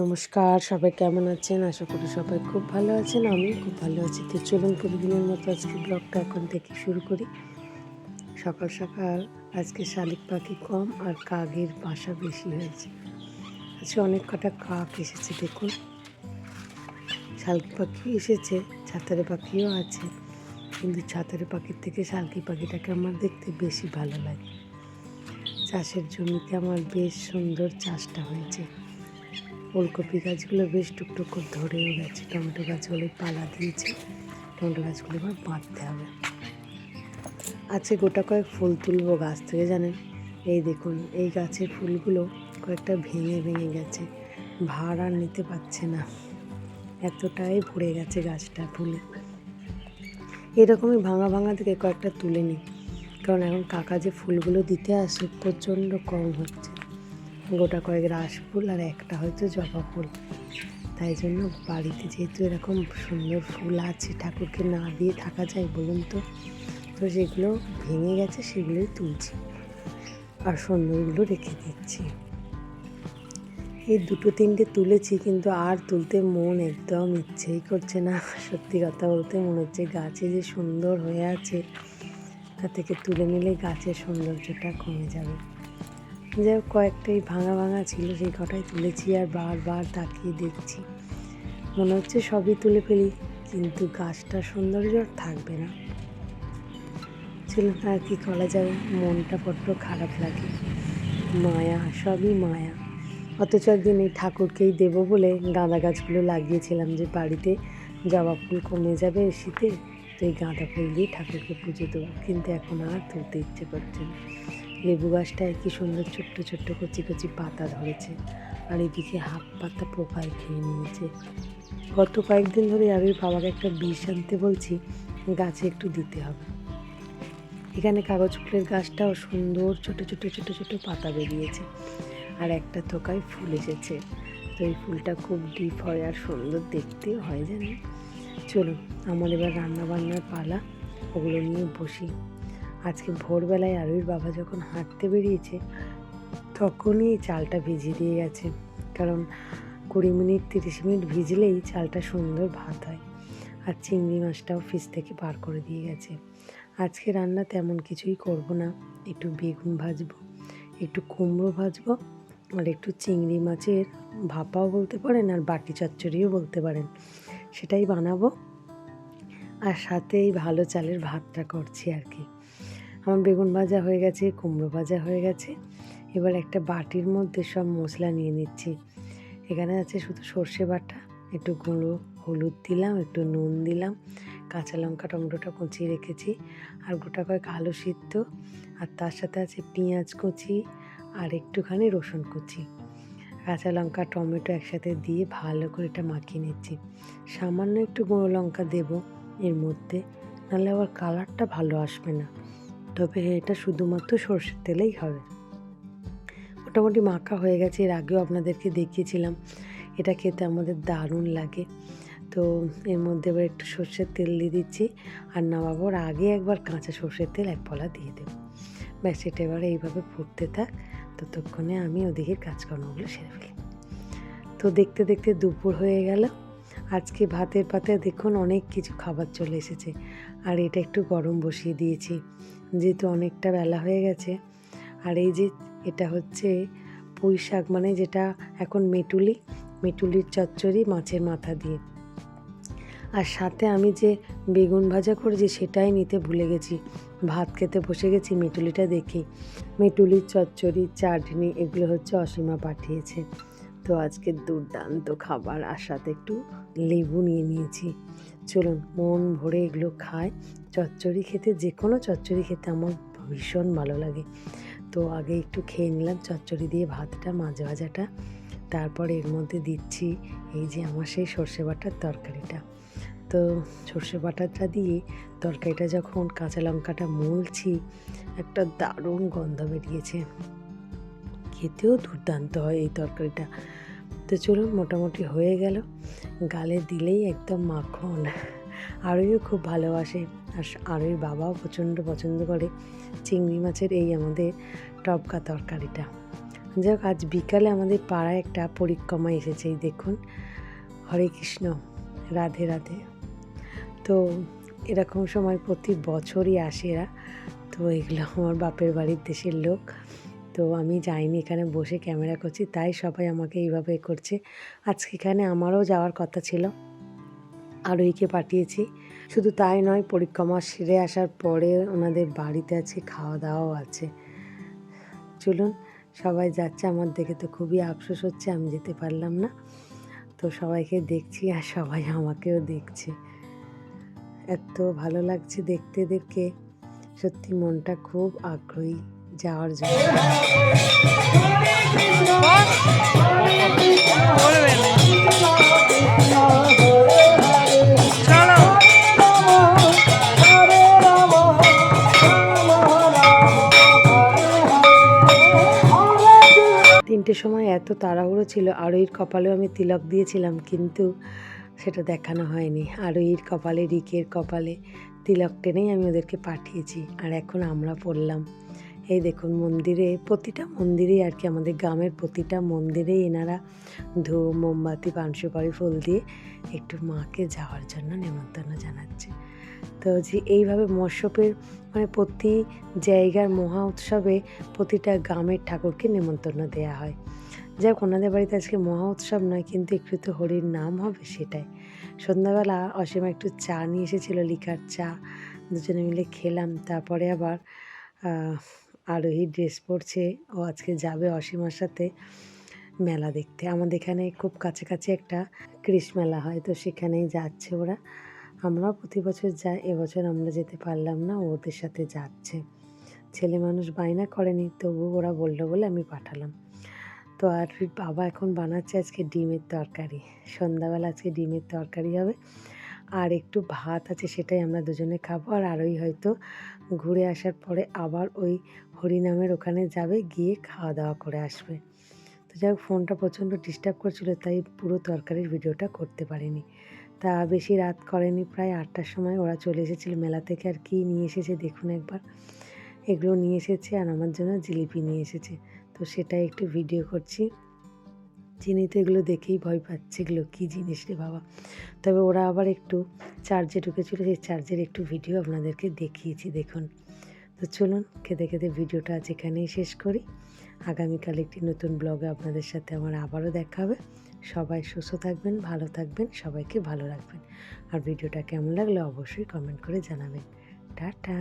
নমস্কার, সবাই কেমন আছেন? আশা করি সবাই খুব ভালো আছেন আমি খুব ভালো আছি। তো চলুন প্রতিদিনের মতো আজকে ব্লগটা এখন থেকে শুরু করি। সকাল সকাল আজকে শালিক পাখি কম আর কাকের বাসা বেশি হয়েছে। আজকে অনেক কটা কাক এসেছে, দেখুন। শালকি পাখি এসেছে, ছাতারে পাখিও আছে। কিন্তু ছাতারে পাখির থেকে শালকি পাখিটাকে আমার দেখতে বেশি ভালো লাগে। চাষের জমিতে আমার বেশ সুন্দর চাষটা হয়েছে। ওলকপি গাছগুলো বেশ টুকটুক করে ধরেও গেছে। টমেটো গাছগুলো পালা দিয়েছে। টমেটো গাছগুলো এবার বাঁধতে হবে। আছে গোটা কয়েক ফুল তুলবো গাছ থেকে, জানেন? এই দেখুন, এই গাছের ফুলগুলো কয়েকটা ভেঙে ভেঙে গেছে। ভার আর নিতে পারছে না। এতটাই ভরে গেছে গাছটা, ফুলে। এরকমই ভাঙা ভাঙা থেকে কয়েকটা তুলে নিই। কারণ এখন কাকা যে ফুলগুলো দিতে আসে, প্রচণ্ড কম হচ্ছে। গোটা কয়েক রাস ফুল আর একটা হয়তো জবা ফুল। তাই জন্য বাড়িতে যেহেতু এরকম সুন্দর ফুল আছে, ঠাকুরকে না দিয়ে থাকা যায় বলুন তো তো যেগুলো ভেঙে গেছে সেগুলোই তুলছি আর সুন্দরগুলো রেখে দিচ্ছি। এই দুটো তিনটে তুলেছি কিন্তু আর তুলতে মন একদম ইচ্ছেই করছে না। সত্যি কথা বলতে মনে হচ্ছে গাছে যে সুন্দর হয়ে আছে তা থেকে তুলে নিলে গাছের সৌন্দর্যটা কমে যাবে। যাই হোক কয়েকটাই ভাঙা ভাঙা ছিল, সেই কটাই তুলেছি আর বারবার তাকিয়ে দেখছি। মনে হচ্ছে সবই তুলে ফেলি, কিন্তু গাছটা সৌন্দর্য থাকবে না। চলুন, আর কি করা যাবে? মনটা বড্ড খারাপ লাগে। মায়া, সবই মায়া। অথচ একদিন এই ঠাকুরকেই দেবো বলে গাঁদা গাছগুলো লাগিয়েছিলাম যে বাড়িতে। জবা ফুল কমে যাবে শীতে, তো এই গাঁদা ফুল দিয়ে ঠাকুরকে পুজো দেবো। কিন্তু এখন আর তুলতে ইচ্ছে করছে না। লেবু গাছটায় কি সুন্দর ছোট্ট ছোট্ট কচি কচি পাতা ধরেছে। আর এদিকে হাফ পাতা পোকায় খেয়ে নিয়েছে। গত কয়েকদিন ধরে আমি বাবাকে একটা বিষ আনতে বলছি, গাছে একটু দিতে হবে। এখানে কাগজ ফুলের গাছটাও সুন্দর ছোট ছোট ছোট ছোট পাতা বেরিয়েছে। আর একটা থোকায় ফুল এসেছে। তো এই ফুলটা খুব ডিপ হয় আর সুন্দর দেখতেও হয় জানি চলুন আমার এবার রান্নাবান্নার পালা, ওগুলো নিয়ে বসি। আজকে ভোরবেলায় আরুর বাবা যখন হাঁটতে বেরিয়েছে, তখনই চালটা ভিজিয়ে দিয়ে গেছে। কারণ কুড়ি মিনিট, তিরিশ মিনিট ভিজলেই চালটা সুন্দর ভাত হয়। আর চিংড়ি মাছটাও ফ্রিজ থেকে বার করে দিয়ে গেছে। আজকে রান্না তেমন কিছুই করব না। একটু বেগুন ভাজবো, একটু কুমড়ো ভাজবো, আর একটু চিংড়ি মাছের ভাপাও বলতে পারেন আর বাটি চচ্চড়িও বলতে পারেন। সেটাই বানাবো। আর সাথে এই ভালো চালের ভাতটা করছি আর কি। আমার বেগুন ভাজা হয়ে গেছে, কুমড়ো ভাজা হয়ে গেছে। এবার একটা বাটির মধ্যে সব মশলা নিয়ে নিচ্ছি। এখানে আছে শুধু সর্ষে বাটা, একটু গুঁড়ো হলুদ দিলাম, একটু নুন দিলাম, কাঁচা লঙ্কা টমেটোটা কুচিয়ে রেখেছি, আর গোটা কয়েক আলু সিদ্ধ, আর তার সাথে আছে পেঁয়াজ কুচি, আর একটুখানি রসুন কুচি। কাঁচা লঙ্কা, টমেটো একসাথে দিয়ে ভালো করে এটা মাখিয়ে নিচ্ছি। সামান্য একটু গুঁড়ো লঙ্কা দেবো এর মধ্যে, নাহলে আবার কালারটা ভালো আসবে না। তবে এটা শুধুমাত্র সর্ষের তেলেই হবে। মোটামুটি মাখা হয়ে গেছে, এর আগেও আপনাদেরকে দেখিয়েছিলাম। এটা খেতে আমাদের দারুণ লাগে। তো এর মধ্যে এবার একটু সর্ষের তেল দিয়ে দিচ্ছি। আর নামাবোর আগে একবার কাঁচা সর্ষের তেল এক পলা দিয়ে দেবো। ব্যাস, এটা এবার এইভাবে ফুটতে থাক। ততক্ষণে আমি ওদিকে কাজকর্মগুলো সেরে ফেলি। তো দেখতে দেখতে দুপুর হয়ে গেল। আজকে ভাতের পাতে দেখুন অনেক কিছু খাবার চলে এসেছে। আর এটা একটু গরম বসিয়ে দিয়েছি। যেহেতু অনেকটা বেলা হয়ে গেছে। আর এই যে এটা হচ্ছে পুঁই শাক মানে যেটা এখন মেটুলি, মেটুলির চচ্চড়ি মাছের মাথা দিয়ে। আর সাথে আমি যে বেগুন ভাজা করেছি সেটাই নিতে ভুলে গেছি। ভাত খেতে বসে গেছি মেটুলিটা দেখি। মেটুলির চচ্চড়ি, চাটনি, এগুলো হচ্ছে অসীমা পাঠিয়েছে। তো আজকে দুর্দান্ত খাবার, আর সাথে একটু লেবু নিয়ে নিয়েছি। চলুন, মন ভরে এগুলো খায় চচ্চড়ি খেতে, যে কোনো চচ্চড়ি খেতে আমার ভীষণ ভালো লাগে। তো আগে একটু খেয়ে নিলাম চচ্চড়ি দিয়ে ভাতটা, মাছ ভাজাটা। তারপর এর মধ্যে দিচ্ছি এই যে আমার সেই সর্ষে বাটার তরকারিটা। তো সর্ষে বাটাটা দিয়ে তরকারিটা যখন কাঁচা লঙ্কাটা মলছি, একটা দারুণ গন্ধ বেরিয়েছে। খেতেও দুর্দান্ত হয় এই তরকারিটা। তো চলুন, মোটামুটি হয়ে গেল। গালে দিলেই একদম মাখন। আরোইও খুব ভালোবাসে আর আরোই বাবাও প্রচণ্ড পছন্দ করে। চিংড়ি মাছের এই আমাদের টপকা তরকারিটা। যাই আজ বিকালে আমাদের পাড়ায় একটা পরিক্রমা এসেছে, এই দেখুন। হরে কৃষ্ণ, রাধে রাধে। তো এরকম সময় প্রতি বছরই আসে এরা। তো এগুলো আমার বাপের বাড়ির দেশের লোক। তো আমি যাইনি, এখানে বসে ক্যামেরা করছি, তাই সবাই আমাকে এইভাবে করছে। আজকে এখানে আমারও যাওয়ার কথা ছিল আরোহীকে পাঠিয়েছি। শুধু তাই নয়, পরিক্রমা সেরে আসার পরে ওনাদের বাড়িতে আছে খাওয়া দাওয়াও আছে। চলুন, সবাই যাচ্ছে, আমার দেখে তো খুবই আফসোস হচ্ছে, আমি যেতে পারলাম না। তো সবাইকে দেখছি আর সবাই আমাকেও দেখছে। এত ভালো লাগছে দেখতে দেখে, সত্যি মনটা খুব আগ্রহী। যাওয়ার জন্য। তিনটের সময় এত তাড়াহুড়ো ছিল, আরোহীর কপালেও আমি তিলক দিয়েছিলাম, কিন্তু সেটা দেখানো হয়নি। আরোহীর কপালে, রিকের কপালে তিলক টেনেই আমি ওদেরকে পাঠিয়েছি, আর এখন আমরা পড়লাম। এই দেখুন মন্দিরে, প্রতিটা মন্দিরেই আর কি আমাদের গ্রামের প্রতিটা মন্দিরেই এনারা ধূপ, মোমবাতি পান সুপারি ফুল দিয়ে একটু মাকে যাওয়ার জন্য নেমন্তন্ন জানাচ্ছে। তো যে এইভাবে মৎস্যপের মানে প্রতি জায়গার মহা উৎসবে প্রতিটা গ্রামের ঠাকুরকে নেমন্তন্ন দেওয়া হয়। যাক, ওনাদের বাড়িতে আজকে মহা উৎসব নয়, কিন্তু একটু তো হরির নাম হবে সেটাই। সন্ধ্যাবেলা অসীমা একটু চা নিয়ে এসেছিল, লিকার চা, দুজনে মিলে খেলাম, তারপরে আবার আরোহী ড্রেস পরছে। ও আজকে যাবে অসীমার সাথে মেলা দেখতে। আমাদের এখানে খুব কাছাকাছি একটা কৃষ মেলা হয়, তো সেখানেই যাচ্ছে ওরা। আমরাও প্রতি বছর যাই, এবছর আমরা যেতে পারলাম না, ওদের সাথে যাচ্ছে। ছেলে মানুষ বায়না করেনি, তবু ওরা বলল বলে আমি পাঠালাম। তো আর বাবা এখন বানাচ্ছে আজকে ডিমের তরকারি। সন্ধ্যাবেলা আজকে ডিমের তরকারি হবে। আর একটু ভাত আছে সেটাই আমরা দুজনে খাব। আর আরোই হয়তো ঘুরে আসার পরে আবার ওই হরিনামের ওখানে যাবে, গিয়ে খাওয়া দাওয়া করে আসবে। তো যাই ফোনটা প্রচণ্ড ডিস্টার্ব করছিল, তাই পুরো তরকারির ভিডিওটা করতে পারিনি। তা বেশি রাত করেনি, প্রায় আটটার সময় ওরা চলে এসেছিল। মেলা থেকে আর কি নিয়ে এসেছে দেখুন একবার। এগুলো নিয়ে এসেছে আর আমার জন্য জিলিপি নিয়ে এসেছে। তো সেটাই একটু ভিডিও করছি। চিনি তো এগুলো দেখেই ভয় পাচ্ছে, এগুলো কী জিনিস রে বাবা। তবে ওরা আবার একটু চার্জে ঢুকেছিল, সেই চার্জের একটু ভিডিও আপনাদেরকে দেখিয়েছি, দেখুন। তো চলুন খেতে খেতে ভিডিওটা আজ এখানেই শেষ করি। আগামীকাল একটি নতুন ব্লগে আপনাদের সাথে আমার আবারও দেখা হবে। সবাই সুস্থ থাকবেন, ভালো থাকবেন, সবাইকে ভালো রাখবেন। আর ভিডিওটা কেমন লাগলে অবশ্যই কমেন্ট করে জানাবেন। টাটা!